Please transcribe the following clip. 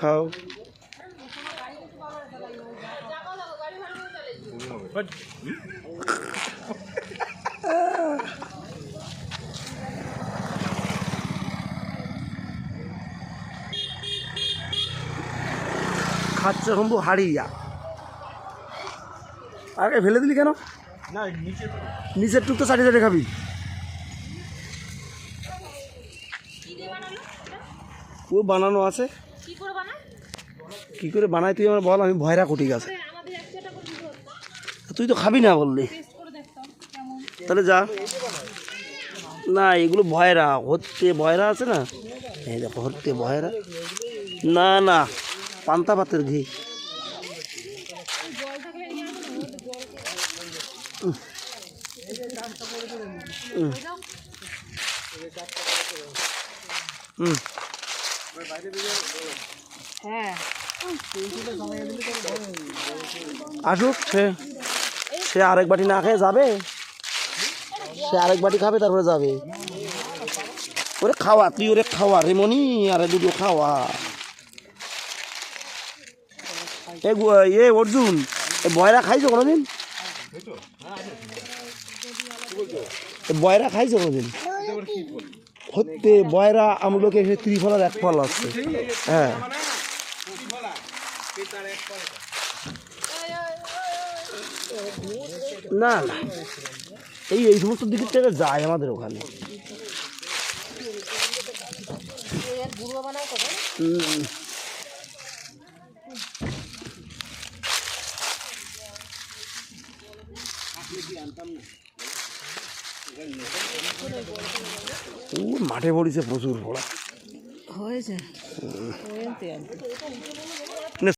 খাও। খাচ্ছে হম্বু হাড়িয়া আগে ফেলে দিলি কেন? না নিচের টুক তো চাটিয়ে চাটিয়ে খাবি ও বানানো আছে। কি করে বানাই? তুই আমার বল, আমি ভয়রা কুটি গেছে। তুই তো খাবি না বললি। তাহলে যা। না, এগুলো ভয়রা, হচ্ছে ভয়রা আছে না? এই দেখো, হচ্ছে ভয়রা। না না, পান্তা ভাতের ঘি। উম। হ্যাঁ। আসুক, সে সে আরেক বাটি না খেয়ে যাবে? সে আরেক বাটি খাবে, তারপরে যাবে। ওরে খাওয়া, তুই ওরে খাওয়া রে মনি আরে দুটো খাওয়া। এ এ অর্জুন, এ বয়রা খাইছো কোনোদিন? বয়রা খাইছো কোনোদিন? হতে বয়রা আমগুলোকে এসে ত্রিফলার এক ফল আসছে হ্যাঁ। না না। এই এই সমস্ত দিকের থেকে যায় আমাদের ওখানে। হুম। ও মাঠে পড়েছে প্রচুর ভোলা। হয়েছে।